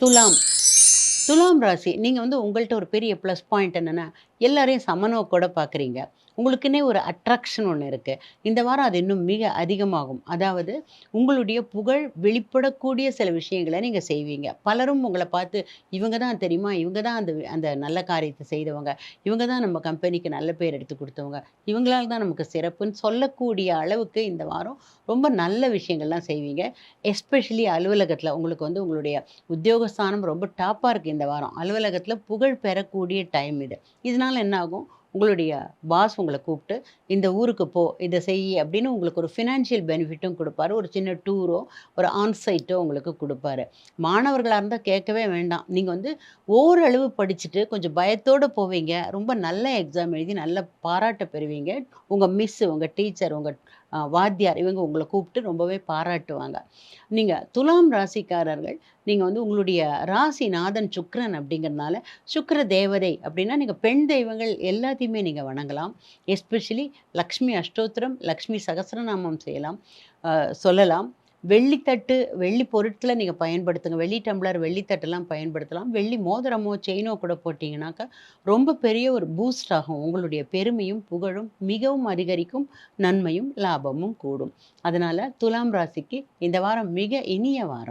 துலாம். துலாம் ராசி நீங்கள் வந்து உங்கள்கிட்ட ஒரு பெரிய ப்ளஸ் பாயிண்ட் என்னென்னா எல்லாரையும் சமநோக்கோட பார்க்குறீங்க உங்களுக்குன்னே ஒரு அட்ராக்ஷன் ஒன்று இருக்குது இந்த வாரம் அது இன்னும் மிக அதிகமாகும். அதாவது உங்களுடைய புகழ் வெளிப்படக்கூடிய சில விஷயங்களை நீங்கள் செய்வீங்க. பலரும் உங்களை பார்த்து இவங்க தான் தெரியுமா? இவங்க தான் அந்த அந்த நல்ல காரியத்தை செய்தவங்க. இவங்க தான் நம்ம கம்பெனிக்கு நல்ல பேர் எடுத்து கொடுத்தவங்க. இவங்களால தான் நமக்கு சிறப்புன்னு சொல்லக்கூடிய அளவுக்கு இந்த வாரம் ரொம்ப நல்ல விஷயங்கள்லாம் செய்வீங்க. எஸ்பெஷலி அலுவலகத்தில் உங்களுக்கு வந்து உங்களுடைய உத்தியோகஸ்தானம் ரொம்ப டாப்பாக இருக்குது இந்த வாரம். அலுவலகத்தில் புகழ் பெறக்கூடிய டைம் இது. இதனால் என்ன ஆகும் உங்களுடைய பாஸ் உங்களை கூப்பிட்டு இந்த ஊருக்கு போ இதை செய் அப்படின்னு உங்களுக்கு ஒரு ஃபினான்ஷியல் பெனிஃபிட்டும் கொடுப்பாரு. ஒரு சின்ன டூரோ ஒரு ஆன்சைட்டோ உங்களுக்கு கொடுப்பாரு. மாணவர்களாக இருந்தால் கேட்கவே வேண்டாம். நீங்கள் வந்து ஓரளவு படிச்சுட்டு கொஞ்சம் பயத்தோடு போவீங்க. ரொம்ப நல்ல எக்ஸாம் எழுதி நல்ல பாராட்ட பெறுவீங்க. உங்கள் மிஸ்ஸு உங்கள் டீச்சர் உங்கள் வாத்தியார் இவங்க உங்களை கூப்பிட்டு ரொம்பவே பாராட்டுவாங்க. நீங்கள் துலாம் ராசிக்காரர்கள் நீங்கள் வந்து உங்களுடைய ராசிநாதன் சுக்ரன் அப்படிங்கிறதுனால சுக்கர தேவதை அப்படின்னா நீங்கள் பெண் தெய்வங்கள் எல்லாத்தையுமே நீங்கள் வணங்கலாம். எஸ்பெஷலி லக்ஷ்மி அஷ்டோத்திரம் லக்ஷ்மி சகசரநாமம் செய்யலாம். சொல்லலாம். வெள்ளித்தட்டு வெள்ளி பொருட்களை நீங்கள் பயன்படுத்துங்க. வெள்ளி டம்ளர் வெள்ளித்தட்டெல்லாம் பயன்படுத்தலாம். வெள்ளி மோதிரமோ செயினோ கூட போட்டிங்கனாக்கா ரொம்ப பெரிய ஒரு பூஸ்ட் ஆகும். உங்களுடைய பெருமையும் புகழும் மிகவும் அதிகரிக்கும் நன்மையும் லாபமும் கூடும். அதனால் துலாம் ராசிக்கு இந்த வாரம் மிக இனிய வாரம்.